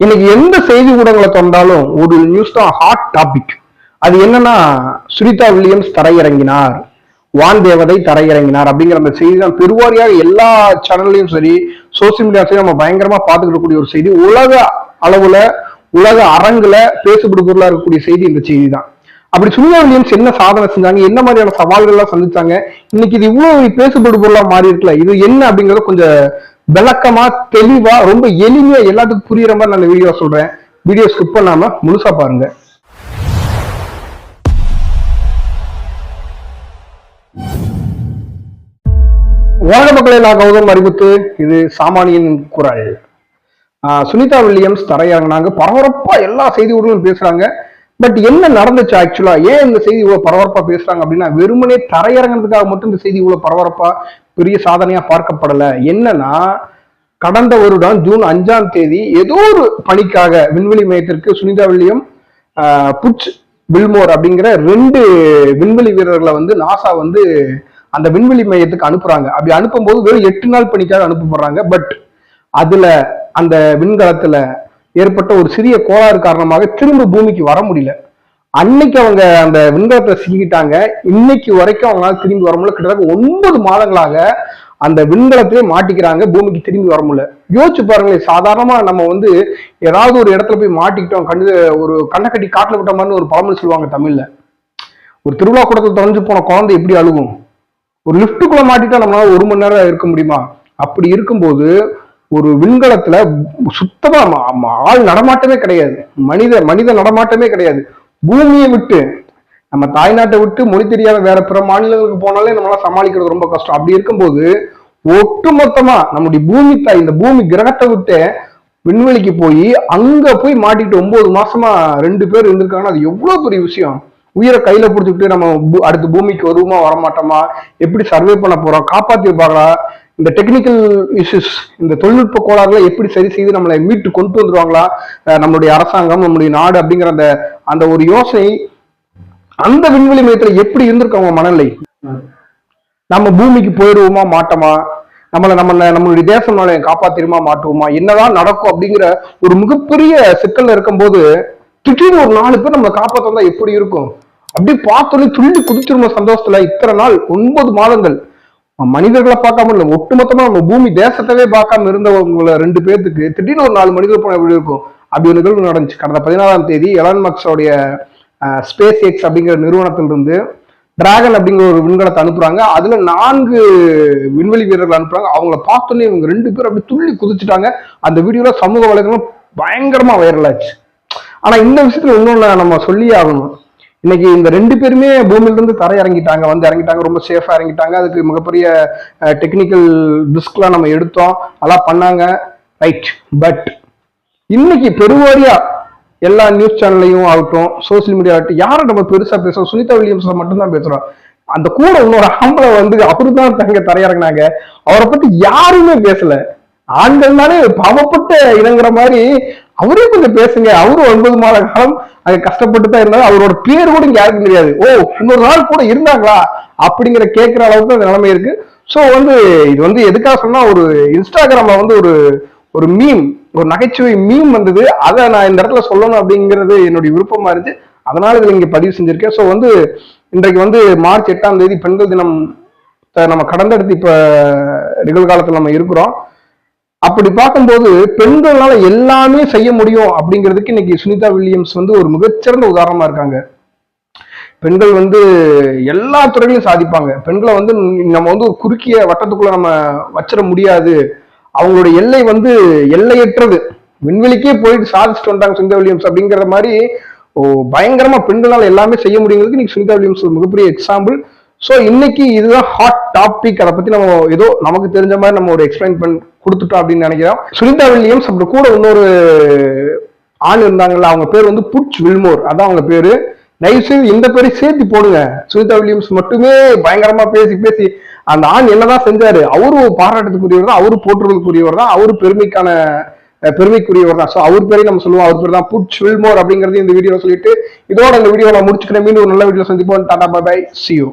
இன்னைக்கு எந்த செய்தி ஊடகங்களை திறந்தாலும் ஒரு நியூஸ் தான் ஹாட் டாபிக் அது என்னன்னா சுனிதா வில்லியம்ஸ் தரையிறங்கினார் வான் தேவதை தரையிறங்கினார் அப்படிங்கிற அந்த செய்தி தான். பெருவாரியாக எல்லா சேனல்லையும் சரி சோசியல் மீடியாஸ்லயும் நம்ம பயங்கரமா பார்த்துக்கிட்டு கூடிய ஒரு செய்தி. உலக அளவுல உலக அரங்குல பேசுபடு பொருளா இருக்கக்கூடிய செய்தி இந்த செய்தி தான். அப்படி சுனிதா வில்லியம்ஸ் என்ன சாதனை செஞ்சாங்க? என்ன மாதிரியான சவால்கள் எல்லாம் சந்திச்சாங்க? இன்னைக்கு இது இவ்வளவு பேசுபடு பொருளா மாறி இருக்குல்ல இது என்ன அப்படிங்கறத கொஞ்சம் விளக்கமா தெளிவா ரொம்ப எளிமையா எல்லாத்துக்கும் புரியுற மாதிரி நான் வீடியோ சொல்றேன். வீடியோ ஸ்கிப் பண்ணாம முழுசா பாருங்க. உலக மக்களை நான் கௌதம் அறிவித்து இது சாமானியன் குரல். ஆஹ் சுனிதா வில்லியம்ஸ் தரையிறங்கினாங்க. பரபரப்பா எல்லா செய்தி ஊர்களும் பேசுறாங்க. பட் என்ன நடந்துச்சு ஆக்சுவலா ஏன் இந்த செய்தி இவ்வளவு பரபரப்பா பேசுறாங்க அப்படின்னா வெறுமனே தரையிறங்கிறதுக்காக மட்டும் இந்த செய்தி இவ்வளவு பரபரப்பா பெரிய சாதனையா பார்க்கப்படல. என்னன்னா கடந்த வருடம் ஜூன் அஞ்சாம் தேதி ஏதோ ஒரு பணிக்காக விண்வெளி மையத்திற்கு சுனிதா வில்லியம் புட்ச் வில்மோர் அப்படிங்கிற ரெண்டு விண்வெளி வீரர்களை வந்து நாசா வந்து அந்த விண்வெளி மையத்துக்கு அனுப்புறாங்க. அப்படி அனுப்பும்போது வெறும் எட்டு நாள் பணிக்காக அனுப்பப்படுறாங்க. பட் அதுல அந்த விண்கலத்துல ஏற்பட்ட ஒரு சிறிய கோளாறு காரணமாக திரும்ப பூமிக்கு வர முடியல. அன்னைக்கு அவங்க அந்த விண்கலத்தை சிக்கிட்டாங்க இன்னைக்கு வரைக்கும் அவங்களால திரும்பி வர முடியல. கிட்டத்தட்ட ஒன்பது மாதங்களாக அந்த விண்கலத்திலே மாட்டிக்கிறாங்க. பூமிக்கு திரும்பி வர முடியல. யோசிச்சு பாருங்களேன். சாதாரணமா நம்ம வந்து ஏதாவது ஒரு இடத்துல போய் மாட்டிக்கிட்டோம். கண்டு ஒரு கண்ணை கட்டி காட்டுல விட்ட மாதிரி ஒரு பழமொழி சொல்லுவாங்க தமிழ்ல. ஒரு திருவிழா கூடத்தில் தொலைஞ்சு போன குழந்தை எப்படி அழுகும்? ஒரு லிஃப்ட்டுக்குள்ள மாட்டிட்டா நம்மளால ஒரு மணி நேரம் இருக்க முடியுமா? அப்படி இருக்கும்போது ஒரு விண்கலத்துல சுத்தமா ஆள் நடமாட்டமே கிடையாது. மனித மனித நடமாட்டமே கிடையாது. பூமியை விட்டு நம்ம தாய்நாட்டை விட்டு மொழி தெரியாத வேற பிற மாநிலங்களுக்கு போனாலே நம்மளால சமாளிக்கிறது ரொம்ப கஷ்டம். அப்படி இருக்கும்போது ஒட்டுமொத்தமா நம்முடைய பூமி தாய் இந்த பூமி கிரகத்தை விட்டு விண்வெளிக்கு போய் அங்க போய் மாட்டிட்டு ஒன்பது மாசமா ரெண்டு பேர் இருந்திருக்காங்கன்னா அது எவ்வளவு பெரிய விஷயம். உயிரை கையில பிடிச்சிக்கிட்டு நம்ம அடுத்து பூமிக்கு வருவோமா வரமாட்டோமா? எப்படி சர்வே பண்ண போறோம்? காப்பாத்திருப்பாங்களா? இந்த டெக்னிக்கல் இஷ்யூஸ் இந்த தொழில்நுட்ப கோளாறுல எப்படி சரி செய்து நம்மளை மீட்டு கொண்டு வந்துருவாங்களா? நம்மளுடைய அரசாங்கம் நம்முடைய நாடு அப்படிங்கிற அந்த அந்த ஒரு யோசனை அந்த விண்வெளி மையத்துல எப்படி இருந்திருக்காங்க மனநிலை? நம்ம பூமிக்கு போயிடுவோமா மாட்டோமா? நம்மளை நம்ம நம்மளுடைய தேசம் நம்மளை காப்பாத்திருமா மாட்டுவோமா? என்னதான் நடக்கும் அப்படிங்கிற ஒரு மிகப்பெரிய சிக்கல்ல இருக்கும்போது திடீர்னு ஒரு நாலு பேர் நம்மளை காப்பாத்தா எப்படி இருக்கும்? அப்படி பார்த்தோன்னே துள்ளி குதிச்சிருமோ சந்தோஷத்துல? இத்தனை நாள் ஒன்பது மாதங்கள் மனிதர்களை பார்க்காம இல்லை ஒட்டுமொத்தமா நம்ம பூமி தேசத்தவே பார்க்காம இருந்தவங்கள ரெண்டு பேர்த்துக்கு திடீர்னு ஒரு நாலு மனிதர் போன எப்படி இருக்கும். அப்படி ஒரு நிகழ்வு நடந்துச்சு. கடந்த பதினாறாம் தேதி எலான் மக்ஸோடைய ஸ்பேஸ் எக்ஸ் அப்படிங்கிற நிறுவனத்திலிருந்து டிராகன் அப்படிங்கிற ஒரு விண்கலத்தை அனுப்புறாங்க. அதுல நான்கு விண்வெளி வீரர்கள் அனுப்புறாங்க. அவங்கள பார்த்தோன்னே இவங்க ரெண்டு பேரும் அப்படி துள்ளி குதிச்சுட்டாங்க. அந்த வீடியோல சமூக வலைதளம் பயங்கரமா வைரல் ஆச்சு. ஆனா இந்த விஷயத்துல இன்னொன்னு நம்ம சொல்லியே ஆகணும். இன்னைக்கு இந்த ரெண்டு பேருமே பூமியில இருந்து தரை இறங்கிட்டாங்க வந்து இறங்கிட்டாங்க ரொம்ப சேஃபா இறங்கிட்டாங்க. அதுக்கு மிகப்பெரிய டெக்னிக்கல் ரிஸ்க்லாம் நம்ம எடுத்தோம். அதெல்லாம் பண்ணாங்க. ரைட் பட் இன்னைக்கு பெருவாரியா எல்லா நியூஸ் சேனல்லையும் ஆகட்டும் சோசியல் மீடியா ஆகட்டும் யாரும் நம்ம பெருசா பேசுறோம்? சுனிதா வில்லியம்ஸ் மட்டும்தான் பேசுறோம். அந்த கூட இன்னொரு ஆம்பளை வந்து அவரு தான் தங்க தரையிறங்கினாங்க. அவரை பத்தி யாருமே பேசல. ஆண்கள்னாலே பாவப்பட்ட இனங்கிற மாதிரி அவரே கொஞ்சம் பேசுங்க. அவரும் ஒன்பது மாத காலம் அங்க கஷ்டப்பட்டு தான் இருந்தாரு. அவரோட பேர் கூட இங்க யாருக்கும் தெரியாது. ஓ இன்னொரு நாள் கூட இருந்தாங்களா? அப்படிங்கிற கேட்கிற அளவுக்கு அந்த நிலைமை இருக்கு. ஸோ வந்து இது வந்து எதுக்காக சொன்னா ஒரு இன்ஸ்டாகிராம்ல வந்து ஒரு ஒரு மீம் ஒரு நகைச்சுவை மீம் வந்தது. அதை நான் இந்த இடத்துல சொல்லணும் அப்படிங்கிறது என்னுடைய விருப்பமா இருந்துச்சு. அதனால இதில் இங்கே பதிவு செஞ்சிருக்கேன். ஸோ வந்து இன்றைக்கு வந்து மார்ச் எட்டாம் தேதி பெண்கள் தினம் த- நம்ம கடந்தடுத்து இப்போ நிகழ்காலத்தில் நம்ம இருக்கிறோம். அப்படி பார்க்கும்போது பெண்களால எல்லாமே செய்ய முடியும் அப்படிங்கிறதுக்கு இன்னைக்கு சுனிதா வில்லியம்ஸ் வந்து ஒரு மிகச்சிறந்த உதாரணமா இருக்காங்க. பெண்கள் வந்து எல்லா துறையிலும் சாதிப்பாங்க. பெண்களை வந்து நம்ம வந்து ஒரு குறுக்கிய வட்டத்துக்குள்ள நம்ம வச்சிட முடியாது. அவங்களுடைய எல்லை வந்து எல்லையற்றது. விண்வெளிக்கே போயிட்டு சாதிச்சுட்டு வந்தாங்க சுனிதா வில்லியம்ஸ் அப்படிங்கிற மாதிரி ஓ பயங்கரமா பெண்களால் எல்லாமே செய்ய முடியுங்கிறதுக்கு இன்னைக்கு சுனிதா வில்லியம்ஸ் ஒரு மிகப்பெரிய எக்ஸாம்பிள் ஸோ இன்னைக்கு இதுதான் ஹாட் டாபிக் அதை பத்தி நம்ம ஏதோ நமக்கு தெரிஞ்ச மாதிரி நம்ம ஒரு எக்ஸ்பிளைன் பண்ணி கொடுத்துட்டோம் அப்படின்னு நினைக்கிறோம். சுனிதா வில்லியம்ஸ் அப்படி கூட இன்னொரு ஆண் இருந்தாங்கல்ல அவங்க பேர் வந்து புட்ச் வில்மோர். அதான் அவங்க பேரு. தயவு இந்த பேரை சேர்த்து போடுங்க. சுனிதா வில்லியம்ஸ் மட்டுமே பயங்கரமா பேசி பேசி அந்த ஆண் என்னதான் செஞ்சாரு? அவரும் பாராட்டத்துக்குரியவர் தான் அவரு போற்றுவதற்குரியவர் தான் அவரு பெருமைக்கான பெருமைக்குரியவர் தான். ஸோ அவர் பேரையும் நம்ம சொல்லுவோம். அவர் பேர் தான் புட் வில்மோர் அப்படிங்கிறது இந்த வீடியோ சொல்லிட்டு இதோட இந்த வீடியோ நான் முடிச்சுக்கிறேன். மீண்டும் ஒரு நல்ல வீடியோ சந்திப்போம். Tata bye C you